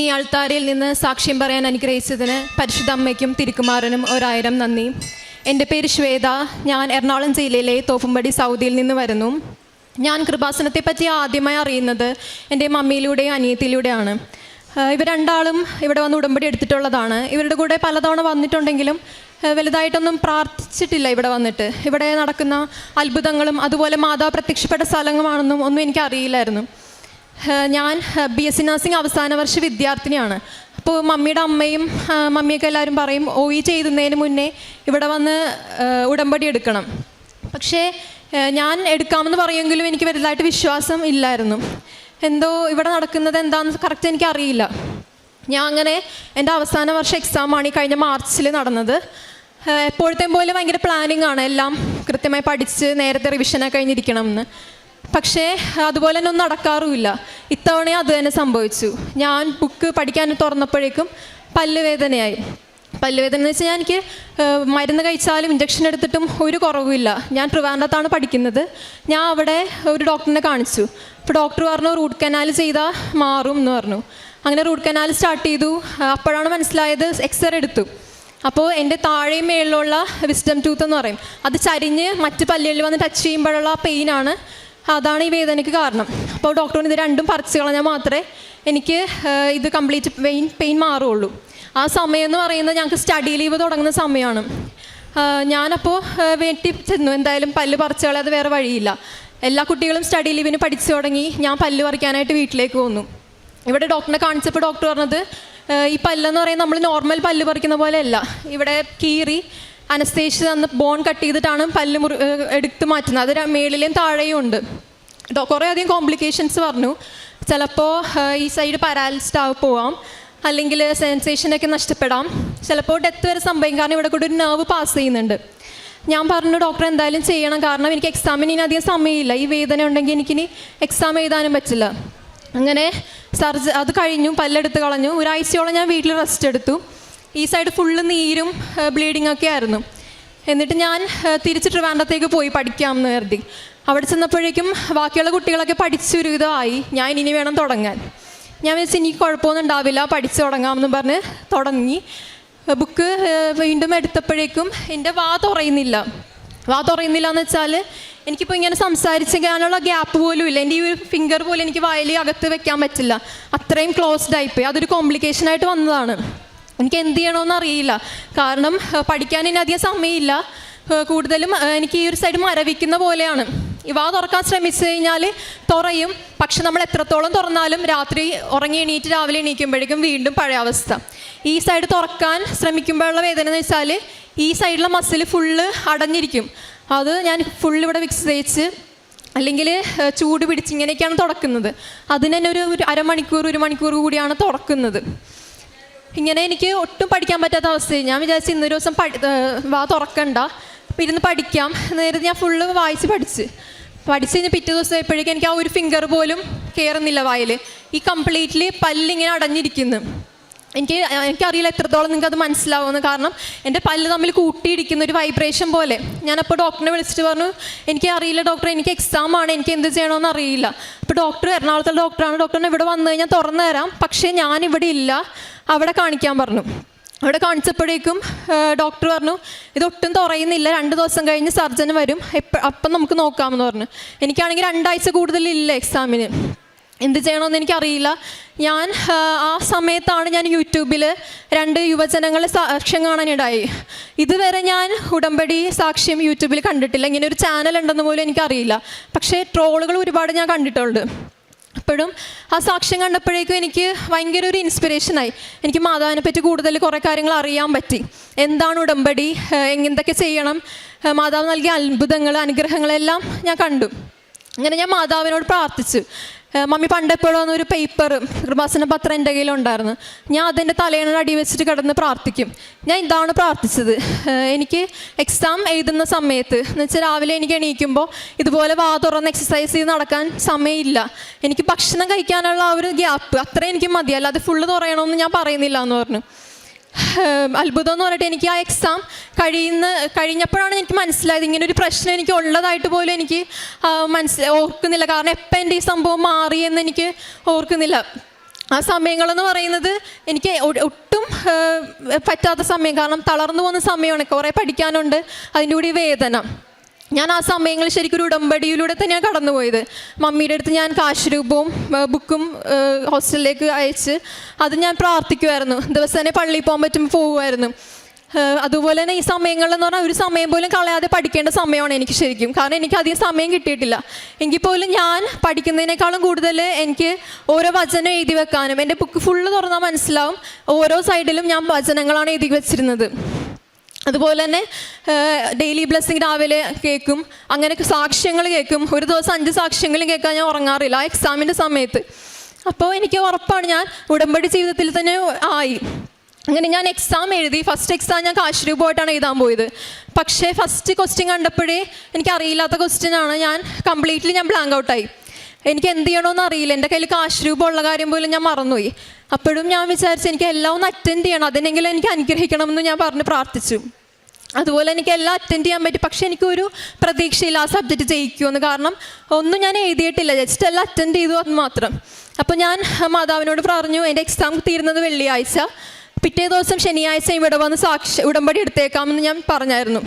ഇന്ന് ഈ നിന്ന് സാക്ഷ്യം പറയാൻ അനുഗ്രഹിച്ചതിന് പരിശുദ്ധ അമ്മയ്ക്കും തിരുക്കുമാരനും ഒരായിരം നന്ദി. എന്റെ പേര് ശ്വേത. ഞാൻ എറണാകുളം ജില്ലയിലെ തോപ്പുംപടി സൗദിയിൽ നിന്ന് വരുന്നു. ഞാൻ കൃപാസനത്തെ പറ്റി ആദ്യമായി അറിയുന്നത് എന്റെ മമ്മിയിലൂടെയും അനിയത്തിലൂടെയാണ് ഇവ ഇവർ രണ്ടാളും ഇവിടെ വന്ന് ഉടമ്പടി എടുത്തിട്ടുള്ളതാണ്. ഇവരുടെ കൂടെ പലതവണ വന്നിട്ടുണ്ടെങ്കിലും വലുതായിട്ടൊന്നും പ്രാർത്ഥിച്ചിട്ടില്ല ഇവിടെ വന്നിട്ട്. ഇവിടെ നടക്കുന്ന അത്ഭുതങ്ങളും അതുപോലെ മാതാവ് പ്രത്യക്ഷപ്പെട്ട സ്ഥലങ്ങളാണെന്നും ഒന്നും എനിക്ക് അറിയില്ലായിരുന്നു ഏഹ് ഞാൻ ബി എസ് സി നഴ്സിംഗ് അവസാന വർഷ വിദ്യാർത്ഥിനിയാണ്. അപ്പോൾ മമ്മിയുടെ അമ്മയും മമ്മിയൊക്കെ എല്ലാവരും പറയും ഒ ഇ ചെയ്യുന്നതിന് മുന്നേ ഇവിടെ വന്ന് ഉടമ്പടി എടുക്കണം. പക്ഷേ ഞാൻ എടുക്കാമെന്ന് പറയുമെങ്കിലും എനിക്ക് വലുതായിട്ട് വിശ്വാസം ഇല്ലായിരുന്നു. എന്തോ ഇവിടെ നടക്കുന്നത് എന്താണെന്ന് കറക്റ്റ് എനിക്ക് അറിയില്ല. ഞാൻ അങ്ങനെ എന്റെ അവസാന വർഷ എക്സാമാണ് ഈ കഴിഞ്ഞ മാർച്ചിൽ നടന്നത്. എപ്പോഴത്തെയും പോലെ ഭയങ്കര പ്ലാനിങ് ആണ്. എല്ലാം കൃത്യമായി പഠിച്ച് നേരത്തെ റിവിഷനൊക്കെ കഴിഞ്ഞിരിക്കണം എന്ന് പക്ഷേ അതുപോലെ തന്നെ ഒന്നും നടക്കാറുമില്ല. ഇത്തവണ അത് തന്നെ സംഭവിച്ചു. ഞാൻ ബുക്ക് പഠിക്കാൻ തുറന്നപ്പോഴേക്കും പല്ലുവേദനയായി. പല്ലുവേദന എന്ന് വെച്ചാൽ ഞാൻ എനിക്ക് മരുന്ന് കഴിച്ചാലും ഇഞ്ചക്ഷൻ എടുത്തിട്ടും ഒരു കുറവുമില്ല. ഞാൻ ട്രിവാൻഡത്താണ് പഠിക്കുന്നത്. ഞാൻ അവിടെ ഒരു ഡോക്ടറിനെ കാണിച്ചു. അപ്പോൾ ഡോക്ടർ പറഞ്ഞു റൂട്ട് കനാൽ ചെയ്താൽ മാറും എന്ന് പറഞ്ഞു. അങ്ങനെ റൂട്ട് കനാൽ സ്റ്റാർട്ട് ചെയ്തു. അപ്പോഴാണ് മനസ്സിലായത് എക്സ്റേ എടുത്തു. അപ്പോൾ എന്റെ താഴെയും മേളിലുള്ള വിസ്ഡം ടൂത്ത് എന്ന് പറയും. അത് ചരിഞ്ഞ് മറ്റ് പല്ലുകളിൽ വന്ന് ടച്ച് ചെയ്യുമ്പോഴുള്ള പെയിനാണ് അതാണ് ഈ വേദനയ്ക്ക് കാരണം. അപ്പോൾ ഡോക്ടറിന് ഇത് രണ്ടും പറിച്ചു കളഞ്ഞാൽ മാത്രമേ എനിക്ക് ഇത് കംപ്ലീറ്റ് പെയിൻ പെയിൻ മാറുള്ളൂ ആ സമയം എന്ന് പറയുന്നത് ഞങ്ങൾക്ക് സ്റ്റഡി ലീവ് തുടങ്ങുന്ന സമയമാണ്. ഞാനപ്പോൾ വേണ്ടി ചെന്നു. എന്തായാലും പല്ല് പറിച്ചു കളയാതെ വേറെ വഴിയില്ല. എല്ലാ കുട്ടികളും സ്റ്റഡി ലീവിന് പഠിച്ചു തുടങ്ങി. ഞാൻ പല്ല് പറിക്കാനായിട്ട് വീട്ടിലേക്ക് പോന്നു ഇവിടെ ഡോക്ടറിനെ കാണിച്ചപ്പോൾ ഡോക്ടർ പറഞ്ഞത് ഈ പല്ലെന്ന് പറയുന്നത് നമ്മൾ നോർമൽ പല്ല് പറിക്കുന്ന പോലെയല്ല. ഇവിടെ കീറി അനസ്തേഷ്യ തന്ന് ബോൺ കട്ട് ചെയ്തിട്ടാണ് പല്ല് മുറി എടുത്ത് മാറ്റുന്നത്. അത് മേളിലെയും താഴെയും ഉണ്ട്. കുറേ അധികം കോംപ്ലിക്കേഷൻസ് പറഞ്ഞു. ചിലപ്പോൾ ഈ സൈഡ് പാരാലിസ്ഡ് ആയി പോവാം. അല്ലെങ്കിൽ സെൻസേഷനൊക്കെ നഷ്ടപ്പെടാം. ചിലപ്പോൾ ഡെത്ത് വരെ സംഭവിക്കും. കാരണം ഇവിടെ കൂടെ ഒരു നെർവ് പാസ് ചെയ്യുന്നുണ്ട്. ഞാൻ പറഞ്ഞു ഡോക്ടർ എന്തായാലും ചെയ്യണം. കാരണം എനിക്ക് എക്സാമിന് ഇനി അധികം സമയമില്ല. ഈ വേദന ഉണ്ടെങ്കിൽ എനിക്കിനി എക്സാം എഴുതാനും പറ്റില്ല. അങ്ങനെ സർജ അത് കഴിഞ്ഞു പല്ലെടുത്ത് കളഞ്ഞു. ഒരാഴ്ചയോളം ഞാൻ വീട്ടിൽ റെസ്റ്റ് എടുത്തു. ഈ സൈഡ് ഫുള്ള് നീരും ബ്ലീഡിംഗ് ഒക്കെ ആയിരുന്നു. എന്നിട്ട് ഞാൻ തിരിച്ച് ട്രിവാൻഡത്തേക്ക് പോയി പഠിക്കാമെന്ന് കരുതി. അവിടെ ചെന്നപ്പോഴേക്കും ബാക്കിയുള്ള കുട്ടികളൊക്കെ പഠിച്ചൊരുവിധമായി ഞാൻ ഇനി വേണം തുടങ്ങാൻ. ഞാൻ വെച്ച് എനിക്ക് കുഴപ്പമൊന്നും ഉണ്ടാവില്ല പഠിച്ചു തുടങ്ങാമെന്ന് പറഞ്ഞ് തുടങ്ങി. ബുക്ക് വീണ്ടും എടുത്തപ്പോഴേക്കും എന്റെ വാ തുറയുന്നില്ല. വാ തുറയുന്നില്ല എന്ന് വെച്ചാൽ എനിക്കിപ്പോൾ ഇങ്ങനെ സംസാരിച്ചാലുള്ള ഗ്യാപ്പ് പോലും ഇല്ല. എന്റെ ഈ ഒരു ഫിംഗർ പോലും എനിക്ക് വയലിൽ അകത്ത് വെക്കാൻ പറ്റില്ല. അത്രയും ക്ലോസ്ഡ് ആയിപ്പോയി. അതൊരു കോംപ്ലിക്കേഷൻ ആയിട്ട് വന്നതാണ്. എനിക്ക് എന്ത് ചെയ്യണമെന്ന് അറിയില്ല കാരണം പഠിക്കാൻ ഇനി അധികം സമയമില്ല. കൂടുതലും എനിക്ക് ഈ ഒരു സൈഡ് മരവിക്കുന്ന പോലെയാണ്. വാ തുറക്കാൻ ശ്രമിച്ചു കഴിഞ്ഞാൽ തുറയും. പക്ഷെ നമ്മൾ എത്രത്തോളം തുറന്നാലും രാത്രി ഉറങ്ങി എണീറ്റ് രാവിലെ എണീക്കുമ്പോഴേക്കും വീണ്ടും പഴയ അവസ്ഥ. ഈ സൈഡ് തുറക്കാൻ ശ്രമിക്കുമ്പോഴുള്ള വേദന എന്ന് വെച്ചാൽ ഈ സൈഡിലെ മസിൽ ഫുള്ള് അടഞ്ഞിരിക്കും. അത് ഞാൻ ഫുള്ള് ഇവിടെ വിക്സ് തേച്ച് അല്ലെങ്കിൽ ചൂട് പിടിച്ച് ഇങ്ങനെയൊക്കെയാണ് തുറക്കുന്നത് അതിന് തന്നെ ഒരു അരമണിക്കൂർ ഒരു മണിക്കൂർ കൂടിയാണ് തുറക്കുന്നത്. ഇങ്ങനെ എനിക്ക് ഒട്ടും പഠിക്കാൻ പറ്റാത്ത അവസ്ഥയായി. ഞാൻ വിചാരിച്ചു ഇന്നൊരു ദിവസം പഠി വാ തുറക്കണ്ട. അപ്പം ഇരുന്ന് പഠിക്കാം. നേരത്തെ ഞാൻ ഫുള്ള് വായിച്ച് പഠിച്ച്. പഠിച്ച് കഴിഞ്ഞ് പിറ്റേ ദിവസം ആയപ്പോഴേക്കും എനിക്ക് ആ ഒരു ഫിംഗർ പോലും കയറുന്നില്ല വായിൽ ഈ കംപ്ലീറ്റ്ലി പല്ലിങ്ങനെ അടഞ്ഞിരിക്കുന്നു. എനിക്ക് എനിക്കറിയില്ല എത്രത്തോളം നിങ്ങൾക്ക് അത് മനസ്സിലാവുമെന്ന്. കാരണം എന്റെ പല്ല് തമ്മിൽ കൂട്ടിയിരിക്കുന്ന ഒരു വൈബ്രേഷൻ പോലെ. ഞാനപ്പോൾ ഡോക്ടറിനെ വിളിച്ചിട്ട് പറഞ്ഞു എനിക്ക് അറിയില്ല ഡോക്ടർ എനിക്ക് എക്സാം ആണ്. എനിക്ക് എന്ത് ചെയ്യണമെന്ന് അറിയില്ല. അപ്പോൾ ഡോക്ടർ എറണാകുളത്തുള്ള ഡോക്ടറാണ് ഡോക്ടറിനെ ഇവിടെ വന്നു കഴിഞ്ഞാൽ തുറന്നു തരാം. പക്ഷേ ഞാനിവിടെ ഇല്ല. അവിടെ കാണിക്കാൻ പറഞ്ഞു. അവിടെ കാണിച്ചപ്പോഴേക്കും ഡോക്ടർ പറഞ്ഞു ഇതൊട്ടും തുറയുന്നില്ല രണ്ട് ദിവസം കഴിഞ്ഞ് സർജൻ വരും. എപ്പോൾ അപ്പം നമുക്ക് നോക്കാമെന്ന് പറഞ്ഞു. എനിക്കാണെങ്കിൽ രണ്ടാഴ്ച കൂടുതലില്ല എക്സാമിന് എന്ത് ചെയ്യണമെന്ന് എനിക്കറിയില്ല. ഞാൻ ആ, സമയത്താണ് ഞാൻ യൂട്യൂബിൽ രണ്ട് യുവജനങ്ങളെ സാക്ഷ്യം കാണാനിടായി ഇതുവരെ ഞാൻ ഉടമ്പടി സാക്ഷ്യം യൂട്യൂബിൽ കണ്ടിട്ടില്ല. ഇങ്ങനെ ഒരു ചാനൽ ഉണ്ടെന്ന് പോലും എനിക്കറിയില്ല. പക്ഷേ ട്രോളുകൾ ഒരുപാട് ഞാൻ കണ്ടിട്ടുണ്ട്. അപ്പോഴും ആ സാക്ഷ്യം കണ്ടപ്പോഴേക്കും എനിക്ക് ഭയങ്കര ഒരു ഇൻസ്പിറേഷനായി എനിക്ക് മാതാവിനെ പറ്റി കൂടുതൽ കുറേ കാര്യങ്ങൾ അറിയാൻ പറ്റി. എന്താണ് ഉടമ്പടി? എന്തൊക്കെ ചെയ്യണം? മാതാവ് നൽകിയ അത്ഭുതങ്ങൾ അനുഗ്രഹങ്ങളെല്ലാം ഞാൻ കണ്ടു. അങ്ങനെ ഞാൻ മാതാവിനോട് പ്രാർത്ഥിച്ചു. മമ്മി പണ്ടെപ്പോഴും ഒരു പേപ്പർ കൃപാസന പത്രം എന്റെ കയ്യിലുണ്ടായിരുന്നു. ഞാൻ അതിന്റെ തലേണ അടി വെച്ചിട്ട് കിടന്ന് പ്രാർത്ഥിക്കും. ഞാൻ ഇതാണ് പ്രാർത്ഥിച്ചത്. എനിക്ക് എക്സാം എഴുതുന്ന സമയത്ത് എന്ന് വെച്ചാൽ രാവിലെ എനിക്ക് എണീക്കുമ്പോൾ ഇതുപോലെ വാ തുറന്ന് എക്സസൈസ് ചെയ്ത് നടക്കാൻ സമയമില്ല. എനിക്ക് ഭക്ഷണം കഴിക്കാനുള്ള ആ ഒരു ഗ്യാപ്പ് അത്രയും എനിക്ക് മതി. അത് ഫുള്ള് തുറയണമെന്ന് ഞാൻ പറയുന്നില്ല എന്ന് പറഞ്ഞു. അത്ഭുതം എന്ന് പറഞ്ഞിട്ട് എനിക്ക് ആ എക്സാം കഴിയുന്ന കഴിഞ്ഞപ്പോഴാണ് എനിക്ക് മനസ്സിലായത്. ഇങ്ങനെ ഒരു പ്രശ്നം എനിക്ക് ഉള്ളതായിട്ട് പോലും എനിക്ക് മനസ്സിൽ ഓർക്കുന്നില്ല. കാരണം എപ്പം എന്റെ ഈ സംഭവം മാറിയെന്ന് എനിക്ക് ഓർക്കുന്നില്ല. ആ സമയങ്ങളെന്ന് പറയുന്നത് എനിക്ക് ഒട്ടും പറ്റാത്ത സമയം. കാരണം തളർന്നു പോകുന്ന സമയമാണ്. കുറേ പഠിക്കാനുണ്ട്. അതിന്റെ കൂടി വേദന. ഞാൻ ആ സമയങ്ങളിൽ ശരിക്കും ഒരു ഉടമ്പടിയിലൂടെ തന്നെയാണ് കടന്നുപോയത്. മമ്മിയുടെ അടുത്ത് ഞാൻ കാശ് രൂപവും ബുക്കും ഹോസ്റ്റലിലേക്ക് അയച്ച് അത് ഞാൻ പ്രാർത്ഥിക്കുമായിരുന്നു ദിവസേന പള്ളിയിൽ പോകാൻ പറ്റുമ്പോൾ പോകുമായിരുന്നു അതുപോലെ തന്നെ ഈ സമയങ്ങളിലെന്ന് പറഞ്ഞാൽ ഒരു സമയം പോലും കളയാതെ പഠിക്കേണ്ട സമയമാണ് എനിക്ക് ശരിക്കും. കാരണം എനിക്ക് അധികം സമയം കിട്ടിയിട്ടില്ല. എങ്കിൽ പോലും ഞാൻ പഠിക്കുന്നതിനേക്കാളും കൂടുതൽ എനിക്ക് ഓരോ വചനം എഴുതി വെക്കാനും എന്റെ ബുക്ക് ഫുള്ള് തുറന്നാൽ മനസ്സിലാവും. ഓരോ സൈഡിലും ഞാൻ വചനങ്ങളാണ് എഴുതി വെച്ചിരുന്നത്. അതുപോലെ തന്നെ ഡെയിലി ബ്ലെസ്സിങ് രാവിലെ കേൾക്കും അങ്ങനെയൊക്കെ സാക്ഷ്യങ്ങൾ കേൾക്കും ഒരു ദിവസം അഞ്ച് സാക്ഷ്യങ്ങളും കേൾക്കാൻ ഞാൻ ഉറങ്ങാറില്ല ആ എക്സാമിന്റെ സമയത്ത്. അപ്പോൾ എനിക്ക് ഉറപ്പാണ് ഞാൻ ഉടമ്പടി ജീവിതത്തിൽ തന്നെ ആയി. അങ്ങനെ ഞാൻ എക്സാം എഴുതി ഫസ്റ്റ് എക്സാം ഞാൻ കാശ്രൂപമായിട്ടാണ് എഴുതാൻ പോയത്. പക്ഷേ ഫസ്റ്റ് ക്വസ്റ്റ്യൻ കണ്ടപ്പോഴേ എനിക്ക് അറിയില്ലാത്ത ക്വസ്റ്റ്യൻ ഞാൻ കംപ്ലീറ്റ്ലി ഞാൻ ബ്ലാങ്ക് ഔട്ടായി എനിക്ക് എന്ത് ചെയ്യണമെന്ന് അറിയില്ല എന്റെ കയ്യിൽ കാശ് രൂപ ഉള്ള കാര്യം പോലും ഞാൻ മറന്നുപോയി. അപ്പോഴും ഞാൻ വിചാരിച്ചു എനിക്ക് എല്ലാം ഒന്ന് അറ്റൻഡ് ചെയ്യണം. അതിനെങ്കിലും എനിക്ക് അനുഗ്രഹിക്കണമെന്ന് ഞാൻ പറഞ്ഞ് പ്രാർത്ഥിച്ചു. അതുപോലെ എനിക്ക് എല്ലാം അറ്റൻഡ് ചെയ്യാൻ പറ്റും. പക്ഷെ എനിക്കൊരു പ്രതീക്ഷയില്ല ആ സബ്ജക്റ്റ് ജയിക്കുമെന്ന് കാരണം ഒന്നും ഞാൻ എഴുതിയിട്ടില്ല. ജസ്റ്റ് എല്ലാം അറ്റൻഡ് ചെയ്തു അത് മാത്രം. അപ്പോൾ ഞാൻ മാതാവിനോട് പറഞ്ഞു എന്റെ എക്സാം തീരുന്നത് വെള്ളിയാഴ്ച. പിറ്റേ ദിവസം ശനിയാഴ്ച ഇവിടെ വന്ന് സാക്ഷി ഉടമ്പടി എടുത്തേക്കാമെന്ന് ഞാൻ പറഞ്ഞായിരുന്നു.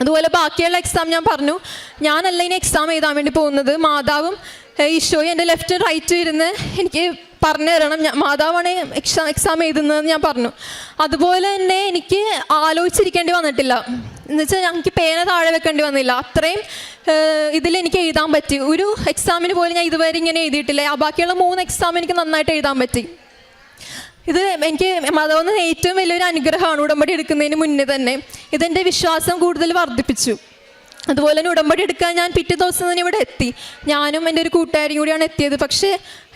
അതുപോലെ ബാക്കിയുള്ള എക്സാം ഞാൻ പറഞ്ഞു. ഞാനല്ല ഇനി എക്സാം എഴുതാൻ വേണ്ടി പോകുന്നത്. മാതാവും ഈശോയും എന്റെ ലെഫ്റ്റ് റൈറ്റ് ഇരുന്ന് എനിക്ക് പറഞ്ഞു തരണം. ഞാൻ മാതാവാണ് എക്സാം എക്സാം എഴുതുന്നതെന്ന് ഞാൻ പറഞ്ഞു. അതുപോലെ തന്നെ എനിക്ക് ആലോചിച്ചിരിക്കേണ്ടി വന്നിട്ടില്ല. എന്നുവെച്ചാൽ ഞങ്ങൾക്ക് പേന താഴെ വെക്കേണ്ടി വന്നില്ല. അത്രയും ഇതിൽ എനിക്ക് എഴുതാൻ പറ്റി. ഒരു എക്സാമിന് പോലും ഞാൻ ഇതുവരെ ഇങ്ങനെ എഴുതിയിട്ടില്ല. ആ ബാക്കിയുള്ള മൂന്ന് എക്സാം എനിക്ക് നന്നായിട്ട് എഴുതാൻ പറ്റി. ഇത് എനിക്ക് മതമെന്ന് ഏറ്റവും വലിയൊരു അനുഗ്രഹമാണ് ഉടമ്പടി എടുക്കുന്നതിന് മുന്നേ തന്നെ. ഇതെന്റെ വിശ്വാസം കൂടുതൽ വർദ്ധിപ്പിച്ചു. അതുപോലെ തന്നെ ഉടമ്പടി എടുക്കാൻ ഞാൻ പിറ്റേ ദിവസം തന്നെ ഇവിടെ എത്തി. ഞാനും എന്റെ ഒരു കൂട്ടുകാരിയും കൂടിയാണ് എത്തിയത്. പക്ഷേ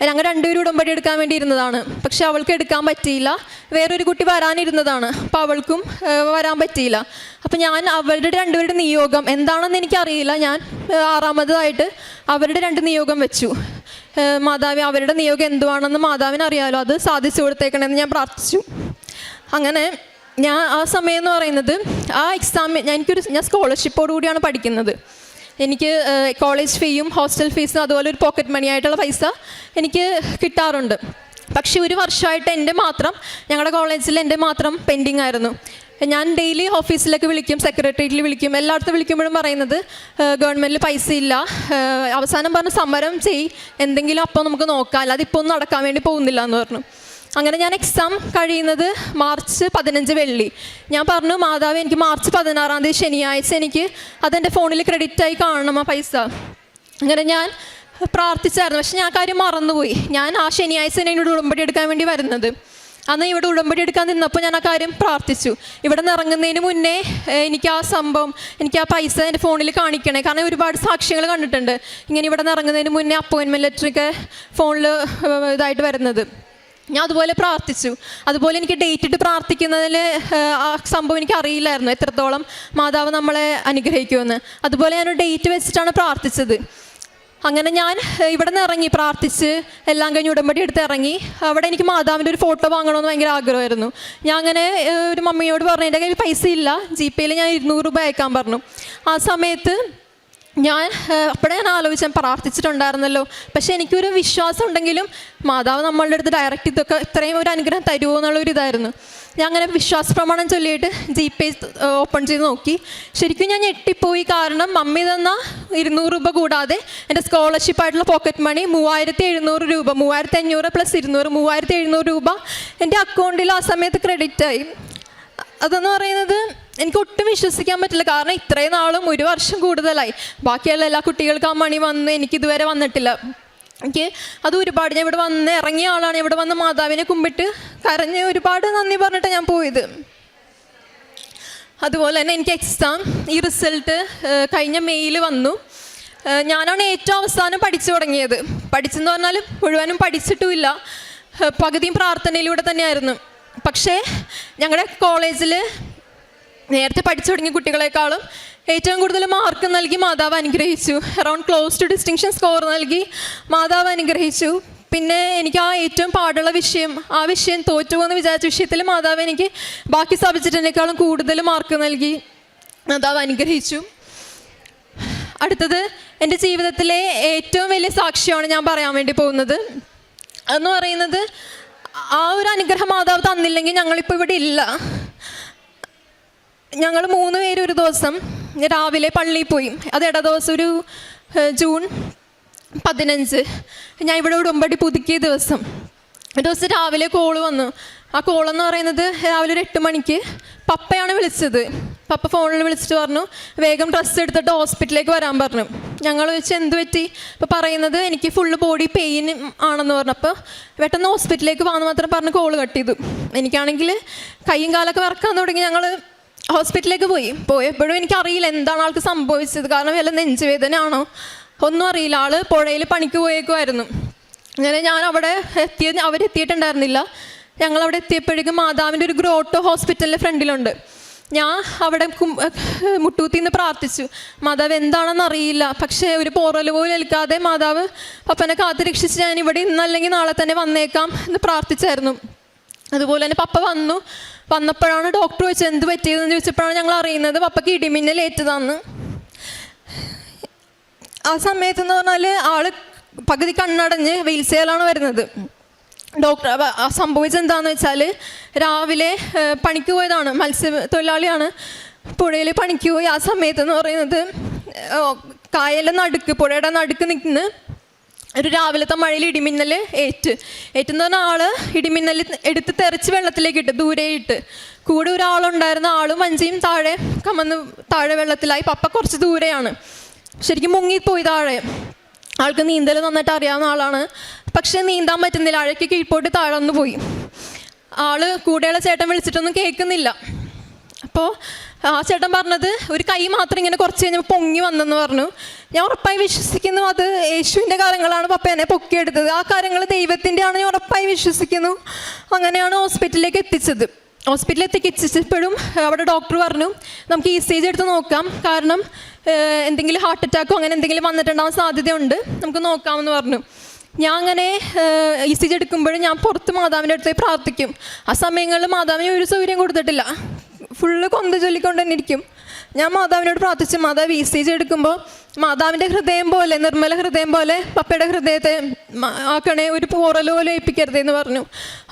ഞങ്ങൾ രണ്ടുപേരും ഉടമ്പടി എടുക്കാൻ വേണ്ടി ഇരുന്നതാണ്. പക്ഷെ അവൾക്ക് എടുക്കാൻ പറ്റിയില്ല. വേറൊരു കുട്ടി വരാനിരുന്നതാണ്. അപ്പോൾ അവൾക്കും വരാൻ പറ്റിയില്ല. അപ്പം ഞാൻ അവരുടെ രണ്ടുപേരുടെ നിയോഗം എന്താണെന്ന് എനിക്കറിയില്ല. ഞാൻ ആറാമതായിട്ട് അവരുടെ രണ്ട് നിയോഗം വെച്ചു. മാതാവി അവരുടെ നിയോഗം എന്തുവാണെന്ന് മാതാവിന് അത് സാധിച്ചു കൊടുത്തേക്കണമെന്ന് ഞാൻ പ്രാർത്ഥിച്ചു. അങ്ങനെ ഞാൻ ആ സമയം എന്ന് പറയുന്നത് ആ എക്സാം ഞാൻ എനിക്കൊരു ഞാൻ സ്കോളർഷിപ്പോടു കൂടിയാണ് പഠിക്കുന്നത്. എനിക്ക് കോളേജ് ഫീയും ഹോസ്റ്റൽ ഫീസും അതുപോലെ ഒരു പോക്കറ്റ് മണി ആയിട്ടുള്ള പൈസ എനിക്ക് കിട്ടാറുണ്ട്. പക്ഷേ ഒരു വർഷമായിട്ട് എന്റെ മാത്രം ഞങ്ങളുടെ കോളേജിൽ എന്റെ മാത്രം പെൻഡിങ് ആയിരുന്നു. ഞാൻ ഡെയിലി ഓഫീസിലൊക്കെ വിളിക്കും സെക്രട്ടേറിയറ്റിൽ വിളിക്കും എല്ലായിടത്തും വിളിക്കുമ്പോഴും പറയുന്നത് ഗവൺമെന്റിൽ പൈസ ഇല്ല. അവസാനം പറഞ്ഞ് സമരം ചെയ്. എന്തെങ്കിലും അപ്പോൾ നമുക്ക് നോക്കാം. അല്ലാതെ ഇപ്പോൾ ഒന്നും നടക്കാൻ വേണ്ടി പോകുന്നില്ല എന്ന് പറഞ്ഞു. അങ്ങനെ ഞാൻ എക്സാം കഴിയുന്നത് മാർച്ച് പതിനഞ്ച് വെള്ളി. ഞാൻ പറഞ്ഞു മാതാവ് എനിക്ക് മാർച്ച് പതിനാറാം തീയതി ശനിയാഴ്ച എനിക്ക് അതെന്റെ ഫോണിൽ ക്രെഡിറ്റ് ആയി കാണണം ആ പൈസ. അങ്ങനെ ഞാൻ പ്രാർത്ഥിച്ചായിരുന്നു. പക്ഷെ ഞാൻ കാര്യം മറന്നുപോയി. ഞാൻ ആ ശനിയാഴ്ച തന്നെ ഇവിടെ ഉടമ്പടി എടുക്കാൻ വേണ്ടി വരുന്നത്. അന്ന് ഇവിടെ ഉടമ്പടി എടുക്കാൻ നിന്നപ്പോൾ ഞാൻ ആ കാര്യം പ്രാർത്ഥിച്ചു. ഇവിടെ നിന്ന് ഇറങ്ങുന്നതിന് മുന്നേ എനിക്ക് ആ സംഭവം എനിക്ക് ആ പൈസ എന്റെ ഫോണിൽ കാണിക്കണേ. കാരണം ഒരുപാട് സാക്ഷ്യങ്ങൾ കണ്ടിട്ടുണ്ട്. ഇങ്ങനെ ഇവിടെ നിന്ന് ഇറങ്ങുന്നതിന് മുന്നേ അപ്പോയിൻമെന്റ് ലെറ്ററൊക്കെ ഫോണിൽ ഇതായിട്ട് വരുന്നത്. ഞാൻ അതുപോലെ പ്രാർത്ഥിച്ചു. അതുപോലെ എനിക്ക് ഡേറ്റ് ഇട്ട് പ്രാർത്ഥിക്കുന്നതിൽ ആ സംഭവം എനിക്ക് അറിയില്ലായിരുന്നു. എത്രത്തോളം മാതാവ് നമ്മളെ അനുഗ്രഹിക്കുമെന്ന്. അതുപോലെ ഞാൻ ഡേറ്റ് വെച്ചിട്ടാണ് പ്രാർത്ഥിച്ചത്. അങ്ങനെ ഞാൻ ഇവിടെ നിന്ന് ഇറങ്ങി പ്രാർത്ഥിച്ച് എല്ലാം കഴിഞ്ഞ് ഉടമ്പടി എടുത്ത് ഇറങ്ങി. അവിടെ എനിക്ക് മാതാവിന്റെ ഒരു ഫോട്ടോ വാങ്ങണമെന്ന് ഭയങ്കര ആഗ്രഹമായിരുന്നു. ഞാൻ അങ്ങനെ ഒരു മമ്മിയോട് പറഞ്ഞു എന്റെ കയ്യിൽ പൈസ ഇല്ല ജി പേയിൽ ഞാൻ ഇരുന്നൂറ് രൂപ അയക്കാൻ പറഞ്ഞു. ആ സമയത്ത് ഞാൻ അപ്പോഴേ ഞാൻ ആലോചിച്ചാൽ പ്രാർത്ഥിച്ചിട്ടുണ്ടായിരുന്നല്ലോ. പക്ഷെ എനിക്കൊരു വിശ്വാസം ഉണ്ടെങ്കിലും മാതാവ് നമ്മളുടെ അടുത്ത് ഡയറക്റ്റ് ഇതൊക്കെ ഇത്രയും ഒരു അനുഗ്രഹം തരുമോ എന്നുള്ളൊരു ഇതായിരുന്നു. ഞാൻ അങ്ങനെ വിശ്വാസ പ്രമാണം ചൊല്ലിയിട്ട് ജി പേ ഓപ്പൺ ചെയ്ത് നോക്കി. ശരിക്കും ഞാൻ ഞെട്ടിപ്പോയി. കാരണം മമ്മി തന്ന ഇരുന്നൂറ് രൂപ കൂടാതെ എന്റെ സ്കോളർഷിപ്പായിട്ടുള്ള പോക്കറ്റ് മണി മൂവായിരത്തി എഴുന്നൂറ് രൂപ മൂവായിരത്തി അഞ്ഞൂറ് പ്ലസ് ഇരുന്നൂറ് മൂവായിരത്തി എഴുന്നൂറ് രൂപ എന്റെ അക്കൗണ്ടിൽ ആ സമയത്ത് ക്രെഡിറ്റ് ആയി. അതെന്ന് പറയുന്നത് എനിക്ക് ഒട്ടും വിശ്വസിക്കാൻ പറ്റില്ല. കാരണം ഇത്രയും നാളും ഒരു വർഷം കൂടുതലായി. ബാക്കിയുള്ള എല്ലാ കുട്ടികൾക്കും ആ മണി വന്ന് എനിക്ക് ഇതുവരെ വന്നിട്ടില്ല. എനിക്ക് അത് ഒരുപാട് ഞാൻ ഇവിടെ വന്ന് ഇറങ്ങിയ ആളാണ്. ഇവിടെ വന്ന് മാതാവിനെ കുമ്പിട്ട് കരഞ്ഞ് ഒരുപാട് നന്ദി പറഞ്ഞിട്ട് ഞാൻ പോയത്. അതുപോലെ തന്നെ എനിക്ക് എക്സാം ഈ റിസൾട്ട് കഴിഞ്ഞ മെയ്യിൽ വന്നു. ഞാനാണ് ഏറ്റവും അവസാനം പഠിച്ചു തുടങ്ങിയത്. പഠിച്ചെന്ന് പറഞ്ഞാൽ മുഴുവനും പഠിച്ചിട്ടുമില്ല. പകുതിയും പ്രാർത്ഥനയിലൂടെ തന്നെയായിരുന്നു. പക്ഷേ ഞങ്ങളുടെ കോളേജിൽ നേരത്തെ പഠിച്ചു തുടങ്ങിയ കുട്ടികളെക്കാളും ഏറ്റവും കൂടുതൽ മാർക്ക് നൽകി മാതാവ് അനുഗ്രഹിച്ചു. Around close to distinction score നൽകി മാതാവ് അനുഗ്രഹിച്ചു. പിന്നെ എനിക്ക് ആ ഏറ്റവും പാടുള്ള വിഷയം ആ വിഷയം തോറ്റുപോകുന്ന വിചാരിച്ച വിഷയത്തിൽ മാതാവ് എനിക്ക് ബാക്കി സബ്ജക്റ്റിനേക്കാളും കൂടുതൽ മാർക്ക് നൽകി മാതാവ് അനുഗ്രഹിച്ചു. അടുത്തത് എന്റെ ജീവിതത്തിലെ ഏറ്റവും വലിയ സാക്ഷിയാണ് ഞാൻ പറയാൻ വേണ്ടി പോകുന്നത്. എന്ന് പറയുന്നത് ആ ഒരു അനുഗ്രഹം മാതാവ് തന്നില്ലെങ്കിൽ ഞങ്ങളിപ്പോൾ ഇവിടെ ഇല്ല. ഞങ്ങൾ മൂന്ന് പേര് ഒരു ദിവസം രാവിലെ പള്ളിയിൽ പോയി. അത് ഇട ദിവസം ഒരു ജൂൺ പതിനഞ്ച്. ഞാൻ ഇവിടെ ഉടമ്പടി പുതുക്കിയ ദിവസം. ഒരു ദിവസം രാവിലെ കോൾ വന്നു. ആ കോളെന്ന് പറയുന്നത് രാവിലെ ഒരു എട്ട് മണിക്ക് പപ്പയാണ് വിളിച്ചത്. പപ്പ ഫോണിൽ വിളിച്ചിട്ട് പറഞ്ഞു വേഗം ഡ്രസ്സ് എടുത്തിട്ട് ഹോസ്പിറ്റലിലേക്ക് വരാൻ പറഞ്ഞു. ഞങ്ങൾ വെച്ച് എന്ത് പറ്റി? ഇപ്പം പറയുന്നത് എനിക്ക് ഫുള്ള് ബോഡി പെയിൻ ആണെന്ന് പറഞ്ഞു. അപ്പോൾ പെട്ടെന്ന് ഹോസ്പിറ്റലിലേക്ക് വാന്ന് മാത്രം പറഞ്ഞ് കോൾ കട്ട് ചെയ്തു. എനിക്കാണെങ്കിൽ കൈയും കാലൊക്കെ വറക്കാൻ തുടങ്ങി ഞങ്ങൾ ഹോസ്പിറ്റലിലേക്ക് പോയി. പോയപ്പോഴും എനിക്കറിയില്ല എന്താണ് ആൾക്ക് സംഭവിച്ചത്. കാരണം വല്ല നെഞ്ചുവേദനയാണോ? ഒന്നും അറിയില്ല. ആൾ പുഴയിൽ പണിക്ക് പോയേക്കുമായിരുന്നു അങ്ങനെ ഞാൻ അവിടെ എത്തിയ അവരെത്തിയിട്ടുണ്ടായിരുന്നില്ല. ഞങ്ങൾ അവിടെ എത്തിയപ്പോഴേക്കും മാതാവിന്റെ ഒരു ഗ്രോട്ടോ ഹോസ്പിറ്റലിന്റെ ഫ്രണ്ടിലുണ്ട്. ഞാൻ അവിടെ മുട്ടൂത്തി നിന്ന് പ്രാർത്ഥിച്ചു. മാതാവ് എന്താണെന്ന് അറിയില്ല. പക്ഷേ ഒരു പോറൽ പോലും ഏൽക്കാതെ മാതാവ് പപ്പനെ കാത്തു രക്ഷിച്ച് ഞാൻ ഇവിടെ ഇന്നല്ലെങ്കിൽ നാളെ തന്നെ വന്നേക്കാം എന്ന് പ്രാർത്ഥിച്ചായിരുന്നു. അതുപോലെ തന്നെ പപ്പ വന്നു. വന്നപ്പോഴാണ് ഡോക്ടർ ചോദിച്ചത് എന്ത് പറ്റിയതെന്ന്? ചോദിച്ചപ്പോഴാണ് ഞങ്ങൾ അറിയുന്നത് പപ്പയ്ക്ക് ഇടിമിന്നൽ ഏറ്റതാന്ന്. ആ സമയത്ത് എന്ന് പറഞ്ഞാൽ ആൾ പകുതി കണ്ണടഞ്ഞ് വീൽചെയറിലാണ് വരുന്നത്. ഡോക്ടർ സംഭവിച്ചത് എന്താണെന്ന് വെച്ചാൽ രാവിലെ പണിക്ക് പോയതാണ്. മത്സ്യത്തൊഴിലാളിയാണ്. പുഴയിൽ പണിക്ക് പോയി. ആ സമയത്ത് എന്ന് പറയുന്നത് കായലിന്റെ നടുക്ക് പുഴയുടെ നടുക്ക് നിൽക്കുന്ന ഒരു രാവിലത്തെ മഴയിൽ ഇടിമിന്നൽ ഏറ്റ്. ഏറ്റെന്ന് പറഞ്ഞ ആൾ ഇടിമിന്നൽ എടുത്ത് തെറിച്ച് വെള്ളത്തിലേക്ക് ഇട്ട് ദൂരെ ഇട്ട്. കൂടെ ഒരാളുണ്ടായിരുന്ന ആളും വഞ്ചിയും താഴെ കമന്ന് താഴെ വെള്ളത്തിലായി. പപ്പ കുറച്ച് ദൂരെയാണ്. ശരിക്കും മുങ്ങിപ്പോയി താഴെ. ആൾക്ക് നീന്തൽ നന്നായിട്ട് അറിയാവുന്ന ആളാണ്. പക്ഷെ നീന്താൻ പറ്റുന്നില്ല. അഴയ്ക്ക് കീഴ്പോട്ട് താഴന്നു പോയി. ആൾ കൂടെയുള്ള ചേട്ടൻ വിളിച്ചിട്ടൊന്നും കേൾക്കുന്നില്ല. അപ്പോൾ ആ ചേട്ടൻ പറഞ്ഞത് ഒരു കൈ മാത്രം ഇങ്ങനെ കുറച്ച് കഴിഞ്ഞപ്പോൾ പൊങ്ങി വന്നെന്ന് പറഞ്ഞു. ഞാൻ ഉറപ്പായി വിശ്വസിക്കുന്നു. അത് യേശുവിന്റെ കാര്യങ്ങളാണ് പപ്പ എന്നെ പൊക്കിയെടുത്തത്. ആ കാര്യങ്ങൾ ദൈവത്തിന്റെ ആണ് ഞാൻ ഉറപ്പായി വിശ്വസിക്കുന്നു. അങ്ങനെയാണ് ഹോസ്പിറ്റലിലേക്ക് എത്തിച്ചത്. ഹോസ്പിറ്റലിൽ എത്തിച്ചപ്പോഴും അവിടെ ഡോക്ടർ പറഞ്ഞു നമുക്ക് ഇ സി ജി എടുത്ത് നോക്കാം. കാരണം എന്തെങ്കിലും ഹാർട്ട് അറ്റാക്കോ അങ്ങനെ എന്തെങ്കിലും വന്നിട്ടുണ്ടാവാൻ സാധ്യതയുണ്ട്. നമുക്ക് നോക്കാമെന്ന് പറഞ്ഞു. ഞാൻ അങ്ങനെ ഇ സി ജി എടുക്കുമ്പോഴും ഞാൻ പുറത്ത് മാതാവിന്റെ അടുത്ത് പ്രാർത്ഥിക്കും. ആ സമയങ്ങളിൽ മാതാവിന് ഒരു സൗകര്യം കൊടുത്തിട്ടില്ല. ഫുള്ള് കൊന്ത ചൊല്ലിക്കൊണ്ട് തന്നെ ഇരിക്കും. ഞാൻ മാതാവിനോട് പ്രാർത്ഥിച്ചു മാതാവ് ഇ സി ജി എടുക്കുമ്പോൾ മാതാവിന്റെ ഹൃദയം പോലെ നിർമ്മല ഹൃദയം പോലെ പപ്പയുടെ ഹൃദയത്തെ ആക്കണേ ഒരു പോറൽ പോലെ ഏൽപ്പിക്കരുതേ എന്ന് പറഞ്ഞു.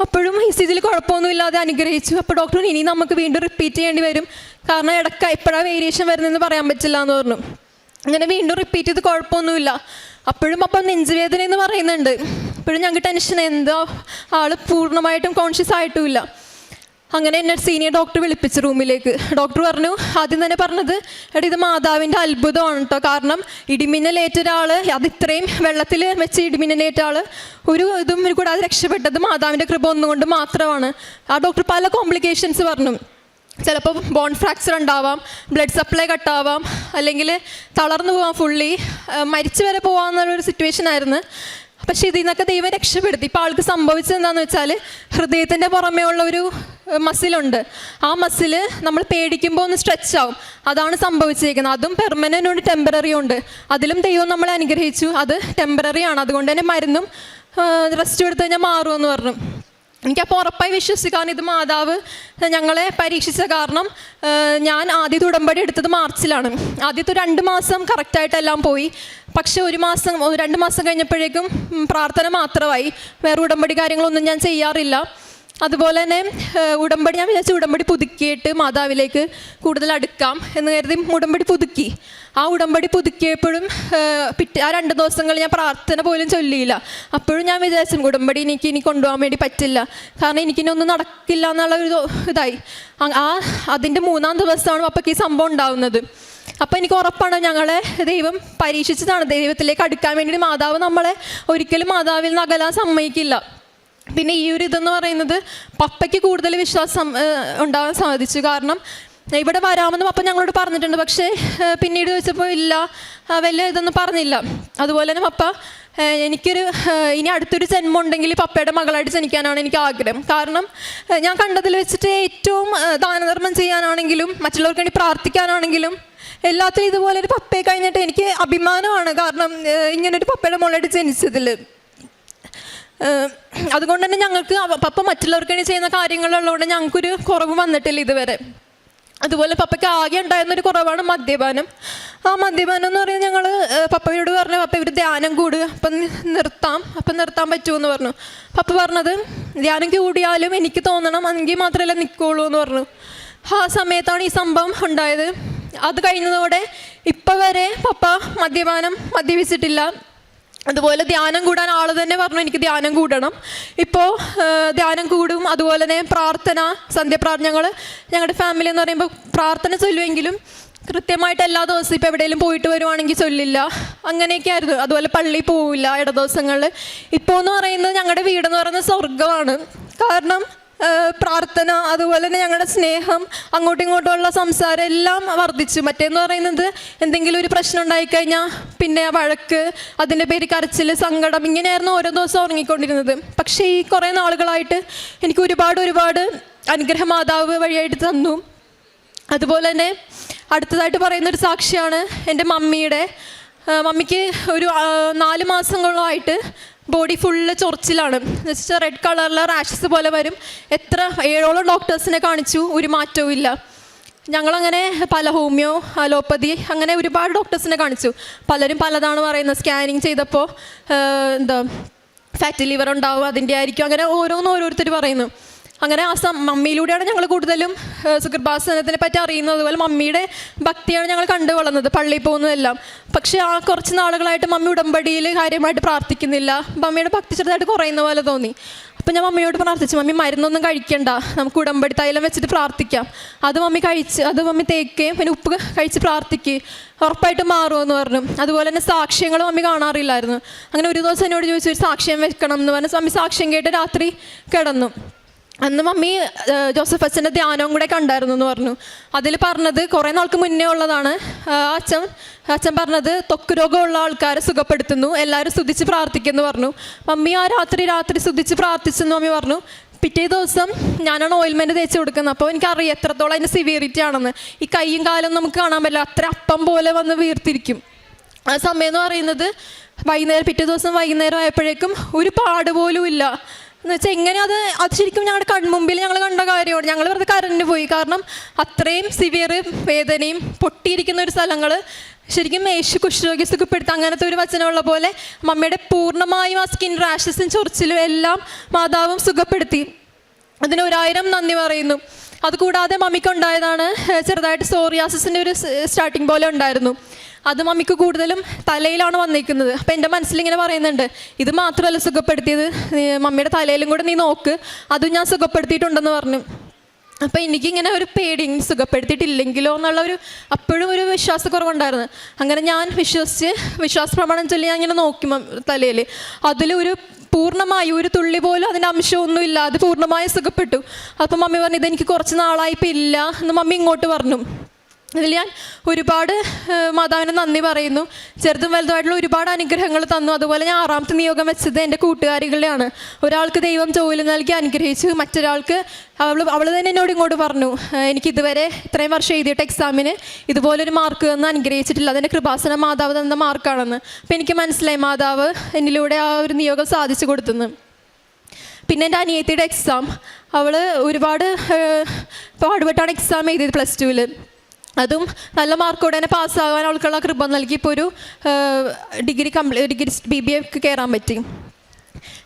അപ്പോഴും ഇ സി ജിയിൽ കുഴപ്പമൊന്നുമില്ലാതെ അനുഗ്രഹിച്ചു. അപ്പോൾ ഡോക്ടർ ഇനി നമുക്ക് വീണ്ടും റിപ്പീറ്റ് ചെയ്യേണ്ടി വരും. കാരണം ഇടയ്ക്ക് എപ്പോഴാണ് വേരിയേഷൻ വരുന്നതെന്ന് പറയാൻ പറ്റില്ല എന്ന് പറഞ്ഞു. അങ്ങനെ വീണ്ടും റിപ്പീറ്റ് ചെയ്ത് കുഴപ്പമൊന്നുമില്ല. അപ്പോഴും അപ്പം നെഞ്ചുവേദന എന്ന് പറയുന്നുണ്ട്. അപ്പോഴും ഞങ്ങൾക്ക് ടെൻഷൻ എന്തോ ആൾ പൂർണമായിട്ടും കോൺഷ്യസ് ആയിട്ടുമില്ല. അങ്ങനെ എന്നെ സീനിയർ ഡോക്ടർ വിളിപ്പിച്ച റൂമിലേക്ക് ഡോക്ടർ പറഞ്ഞു ആദ്യം തന്നെ പറഞ്ഞത് എടാ ഇത് മാതാവിന്റെ അത്ഭുതമാണ് കേട്ടോ കാരണം ഇടിമിന്നലേറ്റ ഒരാൾ അത് ഇത്രയും വെള്ളത്തിൽ വെച്ച് ഇടിമിന്നലേറ്റ ആൾ ഒരു ഇതും കൂടാതെ രക്ഷപ്പെട്ടത് മാതാവിന്റെ കൃപ ഒന്നുകൊണ്ട് മാത്രമാണ്. ആ ഡോക്ടർ പല കോംപ്ലിക്കേഷൻസ് പറഞ്ഞു. ചിലപ്പോൾ ബോൺ ഫ്രാക്ചർ ഉണ്ടാവാം ബ്ലഡ് സപ്ലൈ കട്ടാവാം അല്ലെങ്കിൽ തളർന്നു പോകാം ഫുള്ളി മരിച്ചു വരെ പോകാമെന്നുള്ളൊരു സിറ്റുവേഷൻ ആയിരുന്നു. പക്ഷേ ഇതിൽ നിന്നൊക്കെ ദൈവം രക്ഷപ്പെടുത്തി. ഇപ്പോൾ ആൾക്ക് സംഭവിച്ചത് എന്താണെന്ന് വെച്ചാൽ ഹൃദയത്തിന്റെ പുറമേ ഉള്ള ഒരു മസിലുണ്ട് ആ മസിൽ നമ്മൾ പേടിക്കുമ്പോൾ ഒന്ന് സ്ട്രെച്ച് ആവും. അതാണ് സംഭവിച്ചിരിക്കുന്നത്. അതും പെർമനന്റ് ഉണ്ട് ടെമ്പററി ഉണ്ട്. അതിലും ദൈവം നമ്മളെ അനുഗ്രഹിച്ചു. അത് ടെമ്പററി ആണ്. അതുകൊണ്ട് തന്നെ മരുന്നും റെസ്റ്റ് എടുത്ത് കഴിഞ്ഞാൽ മാറുമെന്ന് പറഞ്ഞു. എനിക്കപ്പോൾ ഉറപ്പായി വിശ്വസിക്കാൻ ഇത് മാതാവ് ഞങ്ങളെ പരീക്ഷിച്ച കാരണം ഞാൻ ആദ്യത്തെ ഉടമ്പടി എടുത്തത് മാർച്ചിലാണ്. ആദ്യത്തെ രണ്ട് മാസം കറക്റ്റായിട്ടെല്ലാം പോയി. പക്ഷെ ഒരു മാസം രണ്ട് മാസം കഴിഞ്ഞപ്പോഴേക്കും പ്രാർത്ഥന മാത്രമായി. വേറെ ഉടമ്പടി കാര്യങ്ങളൊന്നും ഞാൻ ചെയ്യാറില്ല. അതുപോലെ തന്നെ ഉടമ്പടി ഞാൻ വിചാരിച്ചു ഉടമ്പടി പുതുക്കിയിട്ട് മാതാവിലേക്ക് കൂടുതൽ അടുക്കാം എന്ന് കരുതി ഉടമ്പടി പുതുക്കി. ആ ഉടമ്പടി പുതുക്കിയപ്പോഴും പിറ്റേ ആ രണ്ട് ദിവസങ്ങൾ ഞാൻ പ്രാർത്ഥന പോലും ചൊല്ലിയില്ല. അപ്പോഴും ഞാൻ വിചാരിച്ചു ഉടമ്പടി എനിക്ക് ഇനി കൊണ്ടുപോകാൻ വേണ്ടി പറ്റില്ല. കാരണം എനിക്കിനി ഒന്നും നടക്കില്ല എന്നുള്ള ഒരു ഇതായി. ആ- ആ അതിന്റെ മൂന്നാം ദിവസമാണ് അപ്പോൾ ഈ സംഭവം ഉണ്ടാവുന്നത്. അപ്പോൾ എനിക്ക് ഉറപ്പാണ് ഞങ്ങളെ? ദൈവം പരീക്ഷിച്ചതാണ്. ദൈവത്തിലേക്ക് അടുക്കാൻ വേണ്ടി മാതാവ് നമ്മളെ ഒരിക്കലും മാതാവിൽ നിന്ന് അകലാൻ സമ്മതിക്കില്ല. പിന്നെ ഈ ഒരു ഇതെന്ന് പറയുന്നത് പപ്പയ്ക്ക് കൂടുതൽ വിശ്വാസം ഉണ്ടാകാൻ സാധിച്ചു. കാരണം ഇവിടെ വരാമെന്നും പപ്പ ഞങ്ങളോട് പറഞ്ഞിട്ടുണ്ട്. പക്ഷേ പിന്നീട് ചോദിച്ചപ്പോൾ ഇല്ല വലിയ ഇതൊന്നും പറഞ്ഞില്ല. അതുപോലെ തന്നെ പപ്പ എനിക്കൊരു ഇനി അടുത്തൊരു ജന്മം ഉണ്ടെങ്കിൽ പപ്പയുടെ മകളായിട്ട് ജനിക്കാനാണ് എനിക്ക് ആഗ്രഹം. കാരണം ഞാൻ കണ്ടതിൽ വെച്ചിട്ട് ഏറ്റവും ദാനധർമ്മം ചെയ്യാനാണെങ്കിലും മറ്റുള്ളവർക്ക് വേണ്ടി പ്രാർത്ഥിക്കാനാണെങ്കിലും എല്ലാത്തിലും ഇതുപോലെ ഒരു പപ്പയെ കഴിഞ്ഞിട്ട് എനിക്ക് അഭിമാനമാണ്. കാരണം ഇങ്ങനെ ഇങ്ങനൊരു പപ്പയുടെ മോളായിട്ട് ജനിച്ചതിൽ അതുകൊണ്ട് തന്നെ ഞങ്ങൾക്ക് പപ്പ മറ്റുള്ളവർക്ക് വേണ്ടി ചെയ്യുന്ന കാര്യങ്ങളുള്ളതുകൊണ്ട് ഞങ്ങൾക്കൊരു കുറവ് വന്നിട്ടില്ല ഇതുവരെ. അതുപോലെ പപ്പയ്ക്ക് ആകെ ഉണ്ടായിരുന്ന ഒരു കുറവാണ് മദ്യപാനം. ആ മദ്യപാനം എന്ന് പറയുന്നത് ഞങ്ങൾ പപ്പയോട് പറഞ്ഞു പപ്പ ഇവർ ധ്യാനം കൂടുക. അപ്പം നിർത്താം. അപ്പം നിർത്താൻ പറ്റുമെന്ന് പറഞ്ഞു. പപ്പ പറഞ്ഞത് ധ്യാനം കൂടിയാലും എനിക്ക് തോന്നണം. എങ്കിൽ മാത്രമല്ല നിൽക്കുള്ളൂ എന്ന് പറഞ്ഞു. ആ സമയത്താണ് ഈ സംഭവം ഉണ്ടായത്. അത് കഴിഞ്ഞതോടെ ഇപ്പം വരെ പപ്പ മദ്യപാനം മദ്യപിച്ചിട്ടില്ല. അതുപോലെ ധ്യാനം കൂടാൻ ആൾ തന്നെ പറഞ്ഞു എനിക്ക് ധ്യാനം കൂടണം. ഇപ്പോൾ ധ്യാനം കൂടും. അതുപോലെ തന്നെ പ്രാർത്ഥന സന്ധ്യപ്രാർത്ഥന ഞങ്ങൾ ഞങ്ങളുടെ ഫാമിലി എന്ന് പറയുമ്പോൾ പ്രാർത്ഥന ചൊല്ലുമെങ്കിലും കൃത്യമായിട്ട് എല്ലാ ദിവസവും ഇപ്പോൾ എവിടെയെങ്കിലും പോയിട്ട് വരുവാണെങ്കിൽ ചൊല്ലില്ല. അങ്ങനെയൊക്കെ ആയിരുന്നു. അതുപോലെ പള്ളി പോവില്ല ഇട ദിവസങ്ങളിൽ ഇപ്പോൾ എന്ന് പറയുന്നത് ഞങ്ങളുടെ വീടെന്ന് പറയുന്നത് സ്വർഗമാണ് കാരണം പ്രാർത്ഥന അതുപോലെ തന്നെ ഞങ്ങളുടെ സ്നേഹം അങ്ങോട്ടും ഇങ്ങോട്ടുമുള്ള സംസാരം എല്ലാം വർദ്ധിച്ചു. മറ്റേന്ന് പറയുന്നത് എന്തെങ്കിലും ഒരു പ്രശ്നം ഉണ്ടായിക്കഴിഞ്ഞാൽ പിന്നെ വഴക്ക് അതിന്റെ പേര് കരച്ചിൽ സങ്കടം ഇങ്ങനെയായിരുന്നു ഓരോ ദിവസം ഉറങ്ങിക്കൊണ്ടിരുന്നത്. പക്ഷേ ഈ കുറേ നാളുകളായിട്ട് എനിക്ക് ഒരുപാട് ഒരുപാട് അനുഗ്രഹ മാതാവ് വഴിയായിട്ട് തന്നു. അതുപോലെ തന്നെ അടുത്തതായിട്ട് പറയുന്ന ഒരു സാക്ഷിയാണ് എന്റെ മമ്മിയുടെ. മമ്മിക്ക് ഒരു നാല് മാസങ്ങളായിട്ട് ബോഡി ഫുള്ള് ചൊറിച്ചിലാണ്. വെച്ചാൽ റെഡ് കളറിലെ റാഷസ് പോലെ വരും. എത്ര ഏഴോളം ഡോക്ടേഴ്സിനെ കാണിച്ചു ഒരു മാറ്റവും ഇല്ല. ഞങ്ങളങ്ങനെ പല ഹോമിയോ അലോപ്പതി അങ്ങനെ ഒരുപാട് ഡോക്ടേഴ്സിനെ കാണിച്ചു. പലരും പലതാണ് പറയുന്നത് സ്കാനിങ് ചെയ്തപ്പോൾ എന്താ ഫാറ്റ് ലിവർ ഉണ്ടാവും അതിന്റെ ആയിരിക്കും അങ്ങനെ ഓരോന്ന് ഓരോരുത്തർ പറയുന്നു. അങ്ങനെ ആ മമ്മിയിലൂടെയാണ് ഞങ്ങൾ കൂടുതലും ഏഹ്, പറ്റി അറിയുന്നത്. അതുപോലെ മമ്മിയുടെ ഭക്തിയാണ് ഞങ്ങൾ കണ്ടു വളർന്നത് പള്ളിയിൽ പോകുന്നതെല്ലാം. പക്ഷേ ആ കുറച്ച് നാളുകളായിട്ട് മമ്മി ഉടമ്പടിയിൽ കാര്യമായിട്ട് പ്രാർത്ഥിക്കുന്നില്ല. മമ്മിയുടെ ഭക്തി ചെറുതായിട്ട് കുറയുന്ന പോലെ തോന്നി. അപ്പം ഞാൻ മമ്മിയോട് പ്രാർത്ഥിച്ചു മമ്മി മരുന്നൊന്നും കഴിക്കണ്ട. നമുക്ക് ഉടമ്പടി തൈലം വെച്ചിട്ട് പ്രാർത്ഥിക്കാം. അത് മമ്മി കഴിച്ച് അത് മമ്മി തേക്കുകയും പിന്നെ ഉപ്പ് കഴിച്ച് പ്രാർത്ഥിക്കുകയും ഉറപ്പായിട്ട് മാറുമെന്ന് പറഞ്ഞു. അതുപോലെ തന്നെ സാക്ഷ്യങ്ങൾ മമ്മി കാണാറില്ലായിരുന്നു. അങ്ങനെ ഒരു ദിവസം എന്നോട് ചോദിച്ചു ഒരു സാക്ഷ്യം വെക്കണം എന്ന് പറഞ്ഞു. മമ്മി സാക്ഷ്യം കേട്ട് രാത്രി കിടന്നു. അന്ന് മമ്മി ജോസഫ് അച്ഛന്റെ ധ്യാനവും കൂടെ കണ്ടായിരുന്നു എന്ന് പറഞ്ഞു. അതിൽ പറഞ്ഞത് കുറേ നാൾക്ക് മുന്നേ ഉള്ളതാണ്. അച്ഛൻ അച്ഛൻ പറഞ്ഞത് ത്വക്ക് രോഗമുള്ള ആൾക്കാരെ സുഖപ്പെടുത്തുന്നു എല്ലാവരും സ്തുതിച്ച് പ്രാർത്ഥിക്കുന്നു പറഞ്ഞു. മമ്മി ആ രാത്രി രാത്രി സ്തുതിച്ച് പ്രാർത്ഥിച്ചെന്ന് മമ്മി പറഞ്ഞു. പിറ്റേ ദിവസം ഞാനാണ് ഓയിൽമെന്റ് തേച്ച് കൊടുക്കുന്നത്. അപ്പോൾ എനിക്കറിയാം എത്രത്തോളം അതിന്റെ സിവിയറിറ്റി ആണെന്ന്. ഈ കൈയും കാലും നമുക്ക് കാണാൻ പറ്റില്ല. അത്ര അപ്പം പോലെ വന്ന് വീർത്തിരിക്കും. ആ സമയം എന്ന് പറയുന്നത് വൈകുന്നേരം പിറ്റേ ദിവസം വൈകുന്നേരം ആയപ്പോഴേക്കും ഒരു പാട് പോലും ഇല്ല. എന്ന് വെച്ചാൽ എങ്ങനെ അത് അത് ശരിക്കും ഞങ്ങളുടെ കൺമുമ്പിൽ ഞങ്ങൾ കണ്ട കാര്യമാണ്. ഞങ്ങൾ വെറുതെ കരഞ്ഞു പോയി. കാരണം അത്രയും സിവിയർ വേദനയും പൊട്ടിയിരിക്കുന്ന ഒരു സ്ഥലങ്ങൾ ശരിക്കും യേശു കുഷ്ഠരോഗി സുഖപ്പെടുത്തുക അങ്ങനത്തെ ഒരു വചനമുള്ള പോലെ മമ്മയുടെ പൂർണമായും ആ സ്കിൻ റാഷസും ചൊറിച്ചിലും എല്ലാം മാതാവും സുഖപ്പെടുത്തി. അതിന് ഒരായിരം നന്ദി പറയുന്നു. അതുകൂടാതെ മമ്മിക്ക് ഉണ്ടായതാണ് ചെറുതായിട്ട് സോറിയാസിന്റെ ഒരു സ്റ്റാർട്ടിങ് പോലെ ഉണ്ടായിരുന്നു. അത് മമ്മിക്ക് കൂടുതലും തലയിലാണ് വന്നിരിക്കുന്നത്. അപ്പം എന്റെ മനസ്സിലിങ്ങനെ പറയുന്നുണ്ട് ഇത് മാത്രമല്ല സുഖപ്പെടുത്തിയത്? മമ്മിയുടെ തലയിലും കൂടെ നീ നോക്ക്. അതും ഞാൻ സുഖപ്പെടുത്തിയിട്ടുണ്ടെന്ന് പറഞ്ഞു. അപ്പം എനിക്കിങ്ങനെ ഒരു പേടി സുഖപ്പെടുത്തിയിട്ടില്ലെങ്കിലോ എന്നുള്ള ഒരു അപ്പോഴും ഒരു വിശ്വാസക്കുറവുണ്ടായിരുന്നു. അങ്ങനെ ഞാൻ വിശ്വസിച്ച് വിശ്വാസ പ്രമാണം ചൊല്ലി ഞാൻ ഇങ്ങനെ നോക്കി തലയിൽ അതിലൊരു പൂർണമായി ഒരു തുള്ളി പോലും അതിന്റെ അംശമൊന്നും അത് പൂർണമായി സുഖപ്പെട്ടു. അപ്പം മമ്മി പറഞ്ഞു ഇതെനിക്ക് കുറച്ച് നാളായിപ്പോൾ ഇല്ല എന്ന് മമ്മി ഇങ്ങോട്ട് പറഞ്ഞു. അതിൽ ഞാൻ ഒരുപാട് മാതാവിന് നന്ദി പറയുന്നു. ചെറുതും വലുതുമായിട്ടുള്ള ഒരുപാട് അനുഗ്രഹങ്ങൾ തന്നു. അതുപോലെ ഞാൻ ആറാമത്തെ നിയോഗം വെച്ചത് എന്റെ കൂട്ടുകാരികളുടെയാണ്. ഒരാൾക്ക് ദൈവം ജോലി നൽകി അനുഗ്രഹിച്ചു. മറ്റൊരാൾക്ക് അവൾ അവൾ തന്നെ എന്നോട് ഇങ്ങോട്ട് പറഞ്ഞു എനിക്ക് ഇതുവരെ ഇത്രയും വർഷം എഴുതിയിട്ട് എക്സാമിന് ഇതുപോലൊരു മാർക്ക് തന്ന് അനുഗ്രഹിച്ചിട്ടില്ല. അതെന്റെ കൃപാസന മാതാവ് തന്ന മാർക്കാണെന്ന് അപ്പം എനിക്ക് മനസ്സിലായി മാതാവ് എന്നിലൂടെ ആ ഒരു നിയോഗം സാധിച്ചു കൊടുത്തെന്ന്. പിന്നെ എന്റെ അനിയത്തിയുടെ എക്സാം അവൾ ഒരുപാട് പാടുപെട്ടാണ് എക്സാം എഴുതിയത് പ്ലസ് ടുവിൽ അതും നല്ല മാർക്കോടെ തന്നെ പാസ്സാകാൻ അവൾക്കുള്ള കൃപ നൽകി. ഇപ്പോൾ ഒരു degree comple degree B B എക്ക് കയറാൻ പറ്റി.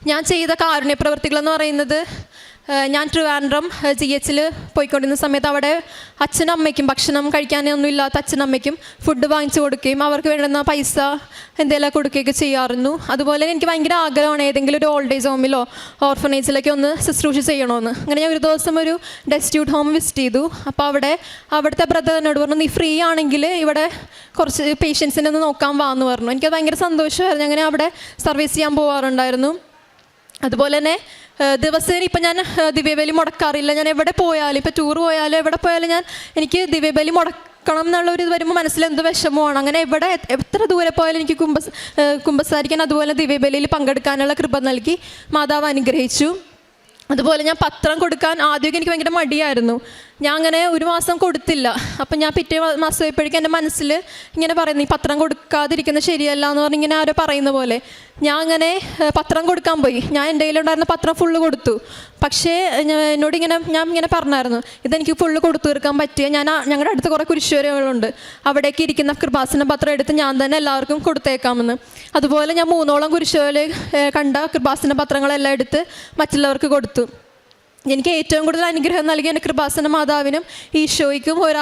ഞാൻ ചെയ്ത കാരുണ്യ പ്രവർത്തികളെന്ന് പറയുന്നത് ഞാൻ ട്രിവാൻഡ്രം ജി എച്ചിൽ പോയിക്കൊണ്ടിരുന്ന സമയത്ത് അവിടെ അച്ഛനും അമ്മയ്ക്കും ഭക്ഷണം കഴിക്കാനൊന്നും ഇല്ലാത്ത അച്ഛനും അമ്മയ്ക്കും ഫുഡ് വാങ്ങിച്ചു കൊടുക്കുകയും അവർക്ക് വേണ്ടുന്ന പൈസ എന്തെല്ലാം കൊടുക്കുകയൊക്കെ ചെയ്യാറുന്നു. അതുപോലെ എനിക്ക് ഭയങ്കര ആഗ്രഹമാണ് ഏതെങ്കിലും ഒരു ഓൾഡ് ഏജ് ഹോമിലോ ഓർഫനേജിലൊക്കെ ഒന്ന് ശുശ്രൂഷ ചെയ്യണമെന്ന് അങ്ങനെ ഞാൻ ഒരു ദിവസം ഒരു ഡെസ്റ്റ്യൂട്ട് ഹോം വിസിറ്റ് ചെയ്തു. അപ്പോൾ അവിടെ അവിടുത്തെ ബ്രദർ എന്നോട് പറഞ്ഞു നീ ഫ്രീ ആണെങ്കിൽ ഇവിടെ കുറച്ച് പേഷ്യൻസിനെ ഒന്ന് നോക്കാൻ വാന്ന് പറഞ്ഞു. എനിക്ക് ഭയങ്കര സന്തോഷമായിരുന്നു. അങ്ങനെ അവിടെ സർവീസ് ചെയ്യാൻ പോകാറുണ്ടായിരുന്നു അതുപോലെ തന്നെ ദിവസേന ഇപ്പം ഞാൻ ദിവ്യബലി മുടക്കാറില്ല. ഞാൻ എവിടെ പോയാലും ഇപ്പം ടൂർ പോയാലും എവിടെ പോയാലും ഞാൻ എനിക്ക് ദിവ്യബലി മുടക്കണം എന്നുള്ള ഒരു ഇത് വരുമ്പോൾ മനസ്സിൽ എന്ത് വിഷമമാണ്. അങ്ങനെ എവിടെ എത്ര ദൂരെ പോയാലും എനിക്ക് കുംഭ കുംഭസാരിക്കാൻ അതുപോലെ ദിവ്യബലിയിൽ പങ്കെടുക്കാനുള്ള കൃപ നൽകി മാതാവ് അനുഗ്രഹിച്ചു. അതുപോലെ ഞാൻ പത്രം കൊടുക്കാൻ ആദ്യമൊക്കെ എനിക്ക് ഭയങ്കര മടിയായിരുന്നു. ഞാൻ അങ്ങനെ ഒരു മാസം കൊടുത്തില്ല. അപ്പം ഞാൻ പിറ്റേ മാസം ആയപ്പോഴേക്കും എന്റെ മനസ്സിൽ ഇങ്ങനെ പറയുന്നു ഈ പത്രം കൊടുക്കാതിരിക്കുന്നത് ശരിയല്ല എന്ന് പറഞ്ഞ് ഇങ്ങനെ ആരോ പറയുന്ന പോലെ. ഞാൻ അങ്ങനെ പത്രം കൊടുക്കാൻ പോയി. ഞാൻ എന്റെ കയ്യിലുണ്ടായിരുന്ന പത്രം ഫുള്ള് കൊടുത്തു. പക്ഷേ എന്നോട് ഇങ്ങനെ ഞാൻ ഇങ്ങനെ പറഞ്ഞായിരുന്നു ഇതെനിക്ക് ഫുള്ള് കൊടുത്തു തീർക്കാൻ പറ്റിയ ഞാൻ ഞങ്ങളുടെ അടുത്ത് കുറേ കുരിശുവരകളുണ്ട് അവിടേക്ക് ഇരിക്കുന്ന കൃപാസന പത്രം എടുത്ത് ഞാൻ തന്നെ എല്ലാവർക്കും കൊടുത്തേക്കാമെന്ന്. അതുപോലെ ഞാൻ മൂന്നോളം കുരിശുവൽ കണ്ട കൃപാസന പത്രങ്ങളെല്ലാം എടുത്ത് മറ്റുള്ളവർക്ക് കൊടുത്തു. എനിക്ക് ഏറ്റവും കൂടുതൽ അനുഗ്രഹം നൽകിയ എന്റെ കൃപാസന മാതാവിനും ഈശോയ്ക്കും ഒരാ